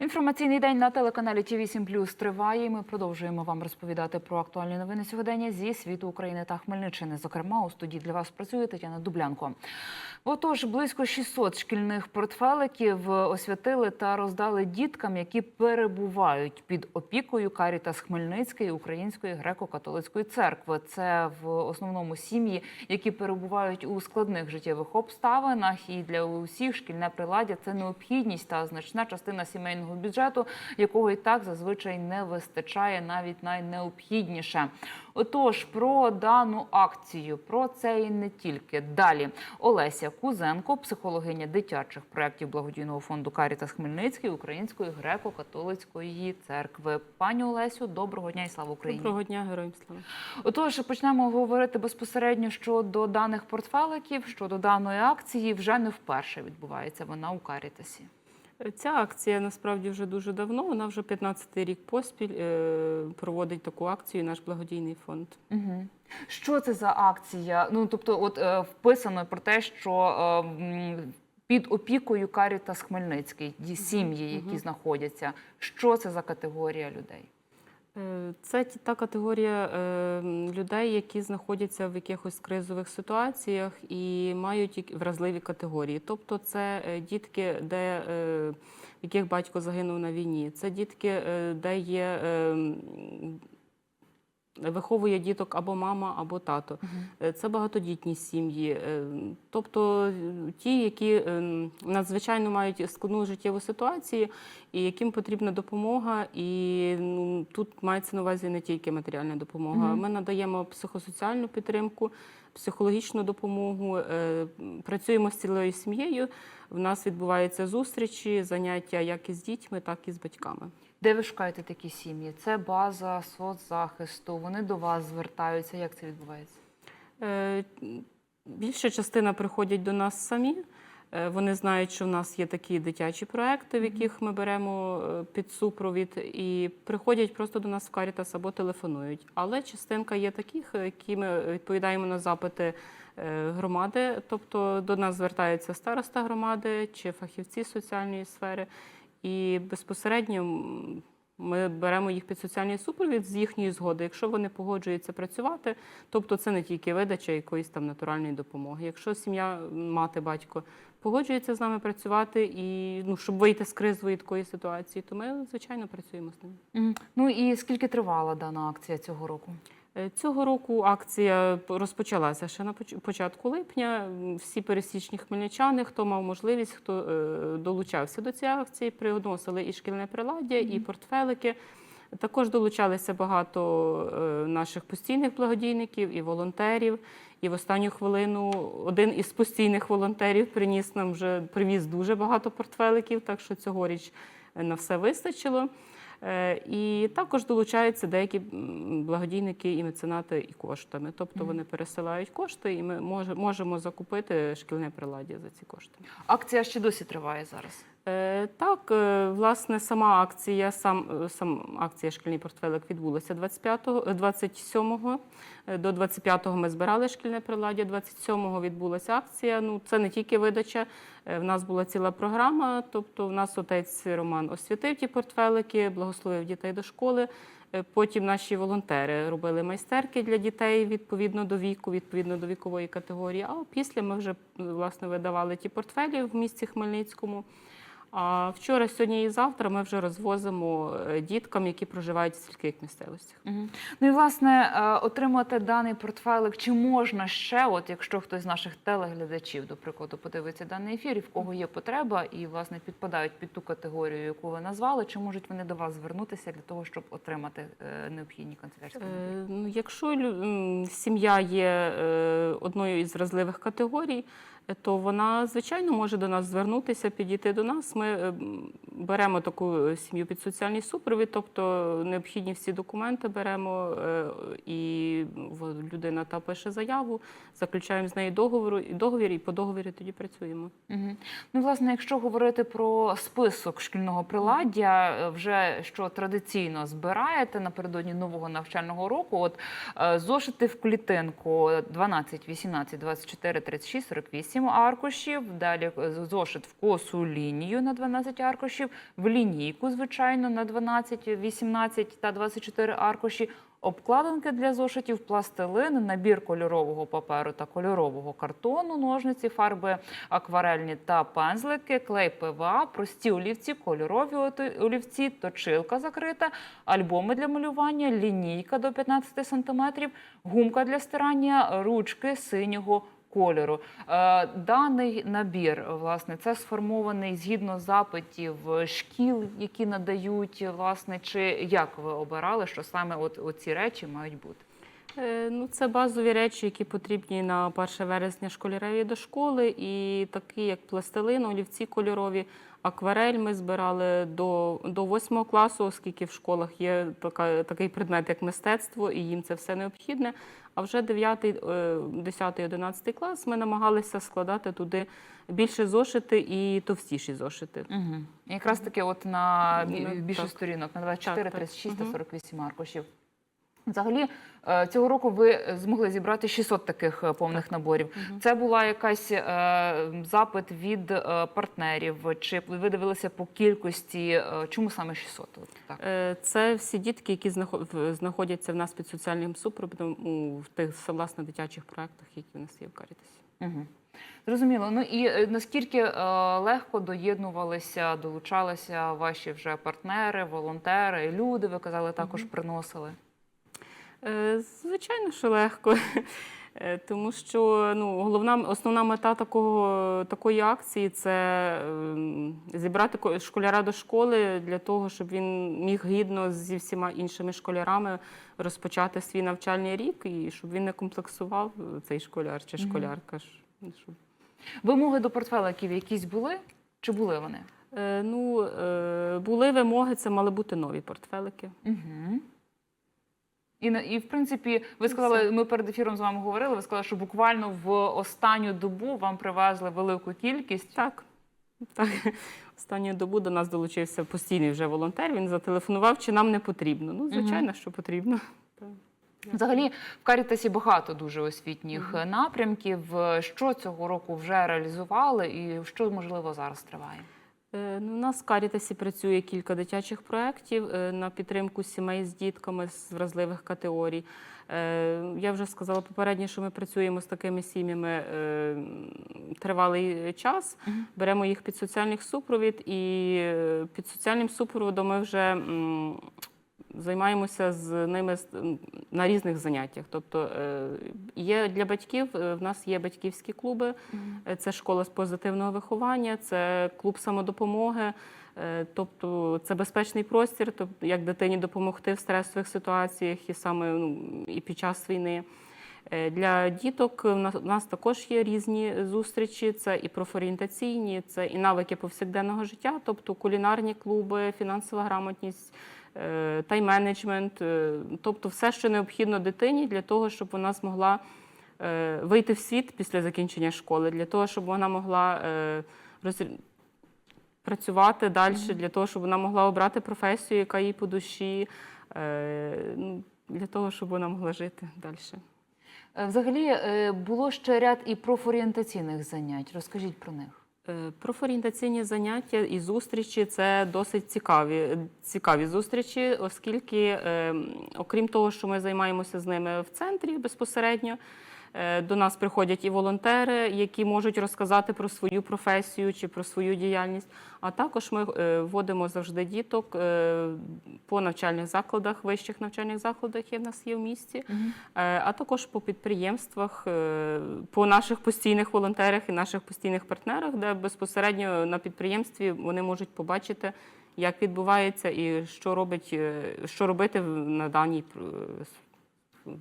Інформаційний день на телеканалі Ті 8 триває. і Ми продовжуємо вам розповідати про актуальні новини сьогодення зі світу України та Хмельниччини. Зокрема, у студії для вас працює Тетяна Дублянко. Отож, близько 600 шкільних портфеликів освятили та роздали діткам, які перебувають під опікою Карітас Хмельницької Української греко-католицької церкви. Це в основному сім'ї, які перебувають у складних життєвих обставинах. І для усіх шкільне приладдя це необхідність та значна частина сімейного бюджету, якого і так зазвичай не вистачає навіть найнеобхідніше. Отож, про дану акцію, про це і не тільки далі. Олеся Кузенко, психологиня дитячих проєктів благодійного фонду Карітас Хмельницький Української греко-католицької церкви. Пані Олесю, доброго дня і слава Україні. Доброго дня, героям слава. Отож, почнемо говорити безпосередньо щодо даних портфеликів, щодо даної акції. Вже не вперше відбувається вона у Карітасі. Ця акція насправді вже дуже давно. Вона вже 15-й рік поспіль е, проводить таку акцію наш благодійний фонд. Угу. Що це за акція? Ну тобто, от е, вписано про те, що е, під опікою Карітас Хмельницький сім'ї, які угу. знаходяться. Що це за категорія людей? Е, Це та категорія е, людей, які знаходяться в якихось кризових ситуаціях і мають вразливі категорії. Тобто, це е, дітки, де яких батько загинув на війні. Це дітки, де є. Виховує діток або мама, або тато. Е, Це багатодітні сім'ї. Е, Тобто е, ті, які е, надзвичайно мають складну життєву ситуацію, і яким потрібна допомога. І ну, тут мається на увазі не тільки матеріальна допомога. Мгм. Ми надаємо психосоціальну підтримку, психологічну допомогу, працюємо з цілою сім'єю. В нас відбуваються зустрічі, заняття як із дітьми, так і з батьками. Де ви шукаєте такі сім'ї? Це база соцзахисту. Вони до вас звертаються. Як це відбувається? Е, Більша частина приходять до нас самі. Е, Вони знають, що в нас є такі дитячі проекти, в яких ми беремо е, під супровід, і приходять просто до нас в Карітас або телефонують. Але частинка є таких, е, які ми відповідаємо на запити громади, тобто до нас звертаються староста громади чи фахівці соціальної сфери. І безпосередньо ми беремо їх під соціальний супровід з їхньої згоди. Якщо вони погоджуються працювати, тобто це не тільки видача якоїсь там натуральної допомоги. Якщо сім'я, мати, батько погоджується з нами працювати і ну, щоб вийти з кризової такої ситуації, то ми звичайно працюємо з ними. Ну і скільки тривала дана акція цього року? Е, Цього року акція розпочалася ще на початку липня. Всі пересічні хмельничани, хто мав можливість, хто е, долучався до цієї акції, приносили і шкільне приладдя, і портфелики. Також долучалися багато е, наших постійних благодійників і волонтерів. І в останню хвилину один із постійних волонтерів приніс нам вже привіз дуже багато портфеликів, так що цьогоріч на все вистачило. Е, І також долучаються деякі благодійники і меценати і коштами. Тобто вони пересилають кошти, і ми можемо закупити шкільне приладдя за ці кошти. Акція ще досі триває зараз. Е, Так, е, власне, сама акція, сам, е, сам акція шкільний портфелик відбулася 25-го, е, 27-го. Е, До 25-го ми збирали шкільне приладдя, 27-го відбулася акція. Ну, це не тільки видача. В нас була ціла програма. Тобто, в нас отець Роман освятив ті портфелики, благословив дітей до школи. Потім наші волонтери робили майстерки для дітей відповідно до віку, відповідно до вікової категорії. А після ми вже власне видавали ті портфелі в місті Хмельницькому. А вчора, сьогодні і завтра ми вже розвозимо е, діткам, які проживають в сільських місцевостях. Ну і власне е, отримати даний портфелик, чи можна ще, от якщо хтось з наших телеглядачів, до прикладу, подивиться даний ефір, і в кого є потреба, і власне підпадають під ту категорію, яку ви назвали, чи можуть вони до вас звернутися для того, щоб отримати е, необхідні канцелярські? Е, ну, Якщо сім'я є одною із вразливих категорій, то вона, звичайно, може до нас звернутися, підійти до нас. Ми е, беремо таку сім'ю під соціальний супровід, тобто необхідні всі документи беремо, е, і людина та пише заяву, заключаємо з нею договору, і договір, і по договорі тоді працюємо. Угу. Ну, власне, якщо говорити про список шкільного приладдя, е, вже що традиційно збираєте напередодні нового навчального року, от е, зошити в клітинку 12, 18, 24, 36, 48, 8 аркушів, далі е, зошит в косу лінію на 12 аркушів, в лінійку, звичайно, на 12, 18 та 24 аркуші, обкладинки для зошитів, пластилин, набір кольорового паперу та кольорового картону, ножниці, фарби акварельні та пензлики, клей ПВА, прості олівці, кольорові олівці, точилка закрита, альбоми для малювання, лінійка до 15 см, гумка для стирання, ручки синього кольору. Е, Даний набір, власне, це сформований згідно запитів шкіл, які надають, власне, чи як ви обирали, що саме от, ці речі мають бути? Е, Ну, це базові речі, які потрібні на 1 вересня школяреві до школи, і такі, як пластилин, олівці кольорові, акварель ми збирали до, до 8 класу, оскільки в школах є така, такий предмет, як мистецтво, і їм це все необхідне. А вже 9, е, 10, 11 клас ми намагалися складати туди більше зошити і товстіші зошити. Угу. Якраз таки, от на Ну, більше так. сторінок, на 24, Так, так. 36 та Мгм. 48 аркушів. Взагалі, е, цього року ви змогли зібрати 600 таких е, повних наборів. Це була якась е, запит від партнерів, чи ви дивилися по кількості? Чому саме 600? От так. Це всі дітки, які знаходяться в нас під соціальним супроводом у тих власне дитячих проєктах, які в нас є в Карітасі. Угу. Зрозуміло. Ну і наскільки е, легко доєднувалися, долучалися ваші вже партнери, волонтери, люди, ви казали, також приносили. Е, Звичайно, що легко. Е, Тому що ну, головна основна мета такого, такої акції це ем, зібрати школяра до школи для того, щоб він міг гідно зі всіма іншими школярами розпочати свій навчальний рік і щоб він не комплексував е, цей школяр чи школярка. щоб Вимоги до портфеликів якісь були? Чи були вони? Е, Ну, е, були вимоги, це мали бути нові портфелики. Угу. І, і в принципі, ви сказали, ми перед ефіром з вами говорили. Ви сказали, що буквально в останню добу вам привезли велику кількість. Так. так. Останню добу до нас долучився постійний вже волонтер. Він зателефонував, чи нам не потрібно. Ну, звичайно, що потрібно. Взагалі в Карітасі багато дуже освітніх напрямків. Що цього року вже реалізували, і що можливо зараз триває? Е, Ну, у нас в Карітасі працює кілька дитячих проєктів е, на підтримку сімей з дітками з вразливих категорій. Е, Я вже сказала попередньо, що ми працюємо з такими сім'ями тривалий час. Беремо їх під соціальний супровід, і під соціальним супроводом ми вже займаємося з ними на різних заняттях. Тобто е, є для батьків, е, в нас є батьківські клуби. Е, Це школа з позитивного виховання, це клуб самодопомоги, тобто це безпечний простір, тобто як дитині допомогти в стресових ситуаціях і саме ну, і під час війни. Для діток в нас, також є різні зустрічі. Це і профорієнтаційні, це і навики повсякденного життя, тобто кулінарні клуби, фінансова грамотність, тайм-менеджмент, тобто все, що необхідно дитині для того, щоб вона змогла е, вийти в світ після закінчення школи, для того, щоб вона могла е, роз... працювати далі, для того, щоб вона могла обрати професію, яка їй по душі, е, ну, для того, щоб вона могла жити далі. Взагалі було ще ряд і профорієнтаційних занять. Розкажіть про них. Е, Профорієнтаційні заняття і зустрічі це досить цікаві, цікаві зустрічі, оскільки, е, окрім того, що ми займаємося з ними в центрі безпосередньо, до нас приходять і волонтери, які можуть розказати про свою професію чи про свою діяльність. А також ми е, вводимо завжди діток е, по навчальних закладах, вищих навчальних закладах, які в нас є в місті. Е, а також по підприємствах, е, по наших постійних волонтерах і наших постійних партнерах, де безпосередньо на підприємстві вони можуть побачити, як відбувається і що робить, е, що робити на даній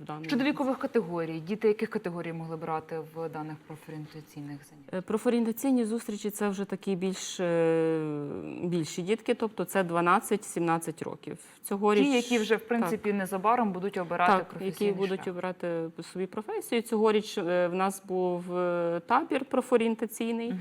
в даному. Щодо вікових категорій, діти яких категорій могли брати в даних профорієнтаційних заняттях? Е, Профорієнтаційні зустрічі це вже такі більш е, більші дітки, тобто це 12-17 років. Цьогоріч Ті, які вже в принципі незабаром будуть обирати так, професійний які будуть шлях. обрати собі професію. Цьогоріч е, в нас був табір профорієнтаційний.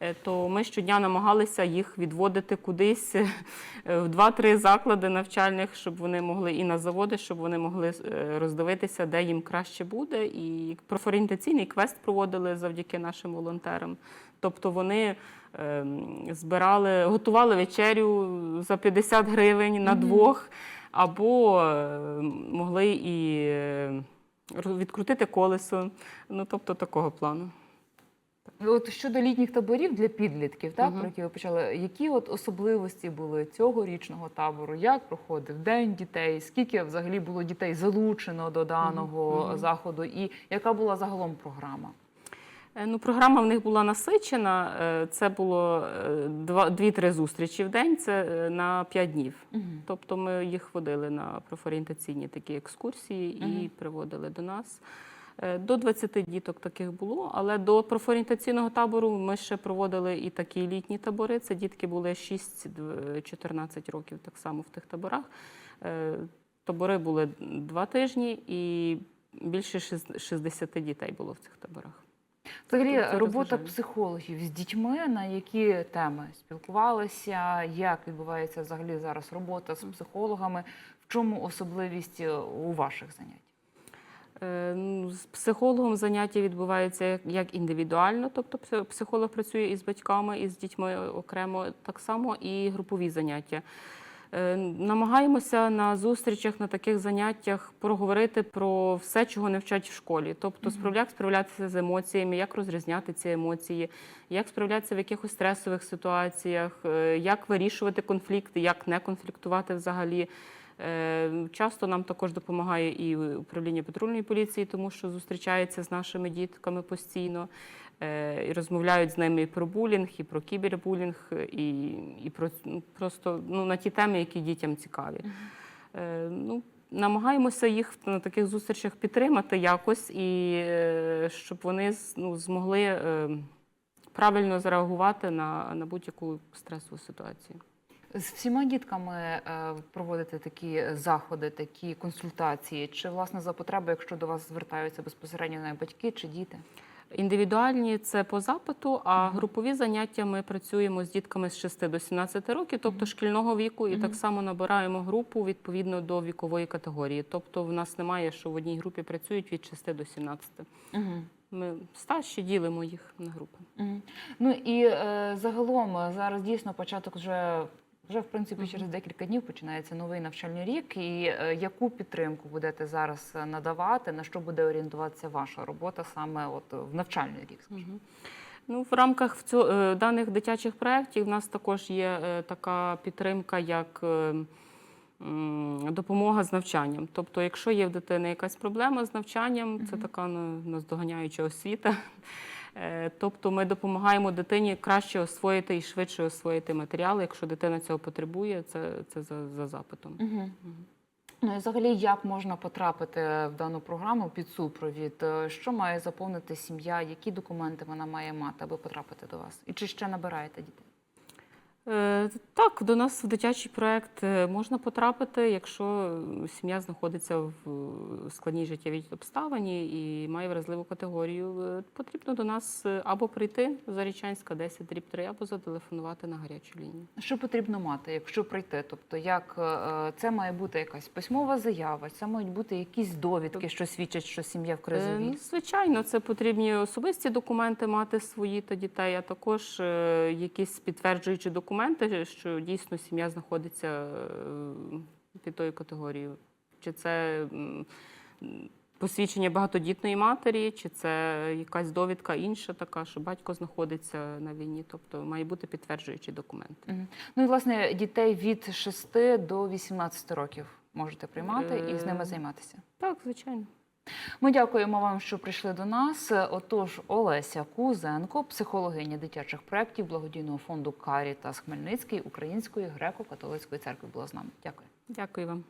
Е, то ми щодня намагалися їх відводити кудись в два-три заклади навчальних, щоб вони могли і на заводи, щоб вони могли е, подивитися, де їм краще буде. І профорієнтаційний квест проводили завдяки нашим волонтерам. Тобто вони е, збирали, готували вечерю за 50 гривень на двох, або е, могли і е, відкрутити колесо. Ну, тобто такого плану. От щодо літніх таборів для підлітків, так Мгм. про які ви почали, які от особливості були цього річного табору? Як проходив день дітей? Скільки взагалі було дітей залучено до даного Мгм. заходу, і яка була загалом програма? Е, Ну, програма в них була насичена. Е, Це було е, два- дві-три зустрічі в день. Це е, на п'ять днів. Тобто ми їх водили на профорієнтаційні такі екскурсії і Мгм. приводили до нас. Е, До 20 діток таких було, але до профорієнтаційного табору ми ще проводили і такі літні табори. Це дітки були 6-14 років так само в тих таборах. Е, Табори були два тижні і більше шіс- 60 дітей було в цих таборах. Взагалі, Тобто робота психологів з дітьми на які теми спілкувалися? Як відбувається взагалі зараз робота з психологами? В чому особливість е, у ваших занять? Е, ну, З психологом заняття відбуваються як- індивідуально, тобто психолог працює із батьками, і з дітьми окремо, так само і групові заняття. Е, Намагаємося на зустрічах, на таких заняттях проговорити про все, чого не вчать в школі. Тобто, як справлятися з емоціями, як розрізняти ці емоції, як справлятися в якихось стресових ситуаціях, е, як вирішувати конфлікти, як не конфліктувати взагалі. Е, Часто нам також допомагає і управління патрульної поліції, тому що зустрічається з нашими дітками постійно е, і розмовляють з ними і про булінг, і про кібербулінг, і, і про ну, просто ну, на ті теми, які дітям цікаві. Е, Ну, намагаємося їх на таких зустрічах підтримати якось, і е, щоб вони ну, змогли е, правильно зреагувати на, на будь-яку стресову ситуацію. З всіма дітками е, проводити такі заходи, такі консультації, чи власне за потреби, якщо до вас звертаються безпосередньо навіть батьки чи діти? Індивідуальні це по запиту, а групові заняття ми працюємо з дітками з 6 до 17 років, тобто шкільного віку, і так само набираємо групу відповідно до вікової категорії. Тобто в нас немає, що в одній групі працюють від 6 до 17. Угу. Ми старші ділимо їх на групи. Ну і е, загалом е, зараз дійсно початок вже. Вже в принципі через декілька днів починається новий навчальний рік. І е, яку підтримку будете зараз е, надавати? На що буде орієнтуватися ваша робота саме от в навчальний рік? скажімо? Ну, в рамках е, даних дитячих проєктів в нас також є така підтримка, як допомога з навчанням. Тобто, якщо є в дитини якась проблема з навчанням, це така ну, наздоганяюча освіта. Е, Тобто ми допомагаємо дитині краще освоїти і швидше освоїти матеріали. Якщо дитина цього потребує, це, це за, за запитом. Угу. Ну і взагалі, як можна потрапити в дану програму під супровід? Е, Що має заповнити сім'я? Які документи вона має мати, аби потрапити до вас? І чи ще набираєте дітей? Е, Так, до нас в дитячий проект е, можна потрапити, якщо сім'я знаходиться в е, складній життєвій обставині і має вразливу категорію. Потрібно до нас або прийти Зарічанська 10 дріб 3, або зателефонувати на гарячу лінію. Що потрібно мати, якщо прийти? Тобто, як це має бути якась письмова заява, це мають бути якісь довідки, що свідчать, що сім'я в кризовій. ну, Звичайно, це потрібні особисті документи мати свої та дітей, а також якісь підтверджуючі документи, що дійсно сім'я знаходиться е, під тою категорією. Чи це посвідчення багатодітної матері, чи це якась довідка інша така, що батько знаходиться на війні. Тобто має бути підтверджуючий документ. Ну і власне дітей від 6 до 18 років можете приймати і з ними Е, займатися. Так, звичайно. Ми дякуємо вам, що прийшли до нас. Отож, Олеся Кузенко, психологиня дитячих проєктів благодійного фонду Карітас Хмельницький Української греко-католицької церкви була з нами. Дякую. Дякую вам.